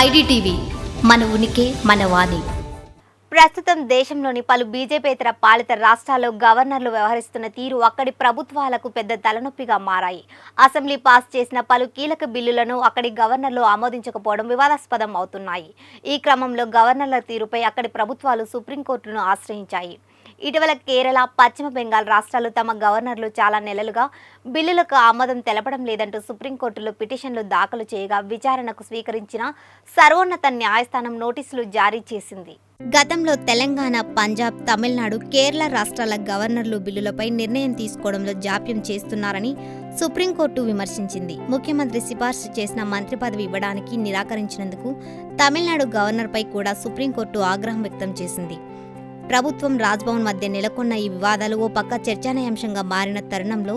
IDTV మన ఉనికి మన వాణి. ప్రస్తుతం దేశంలోని పలు బీజేపీతర పాలిత రాష్ట్రాల్లో గవర్నర్లు వ్యవహరిస్తున్న తీరు అక్కడి ప్రభుత్వాలకు పెద్ద తలనొప్పిగా మారాయి. అసెంబ్లీ పాస్ చేసిన పలు కీలక బిల్లులను అక్కడి గవర్నర్లు ఆమోదించకపోవడం వివాదాస్పదం అవుతున్నాయి. ఈ క్రమంలో గవర్నర్ల తీరుపై అక్కడి ప్రభుత్వాలు సుప్రీంకోర్టును ఆశ్రయించాయి. ఇటీవల కేరళ పశ్చిమ బెంగాల్ రాష్ట్రాలు తమ గవర్నర్లు చాలా నెలలుగా బిల్లులకు ఆమోదం తెలపడం లేదంటూ సుప్రీంకోర్టులో పిటిషన్లు దాఖలు చేయగా విచారణకు స్వీకరించిన సర్వోన్నత న్యాయస్థానం నోటీసులు జారీ చేసింది. గతంలో తెలంగాణ పంజాబ్ తమిళనాడు కేరళ రాష్ట్రాల గవర్నర్లు బిల్లులపై నిర్ణయం తీసుకోవడంలో జాప్యం చేస్తున్నారని సుప్రీంకోర్టు విమర్శించింది. ముఖ్యమంత్రి సిఫార్సు చేసిన మంత్రి పదవి ఇవ్వడానికి నిరాకరించినందుకు తమిళనాడు గవర్నర్పై కూడా సుప్రీంకోర్టు ఆగ్రహం వ్యక్తం చేసింది. ప్రభుత్వం రాజ్భవన్ మధ్య నెలకొన్న ఈ వివాదాలు ఓ పక్క చర్చనీయాంశంగా మారిన తరుణంలో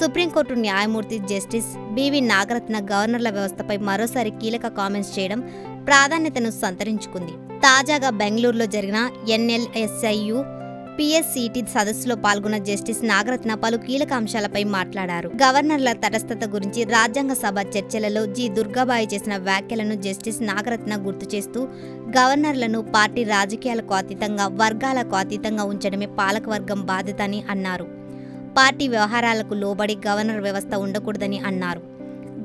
సుప్రీంకోర్టు న్యాయమూర్తి జస్టిస్ బివి నాగరత్న గవర్నర్ల వ్యవస్థపై మరోసారి కీలక కామెంట్స్ చేయడం ప్రాధాన్యతను సంతరించుకుంది. తాజాగా బెంగళూరులో జరిగిన ఎన్ఎల్ఎస్ఐయు పిఎస్సిటి సదస్సులో పాల్గొన్న జస్టిస్ నాగరత్న పలు కీలక అంశాలపై మాట్లాడారు. గవర్నర్ల తటస్థత గురించి రాజ్యాంగ సభ చర్చలలో జి దుర్గాబాయి చేసిన వ్యాఖ్యలను జస్టిస్ నాగరత్న గుర్తు చేస్తూ గవర్నర్లను పార్టీ రాజకీయాలకు అతీతంగా వర్గాలకు అతీతంగా ఉంచడమే పాలకవర్గం బాధ్యత అని అన్నారు. పార్టీ వ్యవహారాలకు లోబడి గవర్నర్ వ్యవస్థ ఉండకూడదని అన్నారు.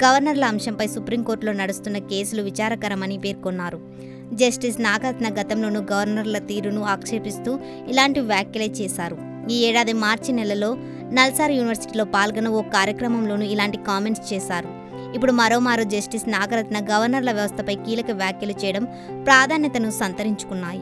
గవర్నర్ల అంశంపై సుప్రీంకోర్టులో నడుస్తున్న కేసులు విచారకరమని పేర్కొన్నారు. జస్టిస్ నాగరత్న గతంలోనూ గవర్నర్ల తీరును ఆక్షేపిస్తూ ఇలాంటి వ్యాఖ్యలే చేశారు. ఈ ఏడాది మార్చి నెలలో నల్సార్ యూనివర్సిటీలో పాల్గొన్న ఓ కార్యక్రమంలోనూ ఇలాంటి కామెంట్స్ చేశారు. ఇప్పుడు మరోమారు జస్టిస్ నాగరత్న గవర్నర్ల వ్యవస్థపై కీలక వ్యాఖ్యలు చేయడం ప్రాధాన్యతను సంతరించుకున్నాయి.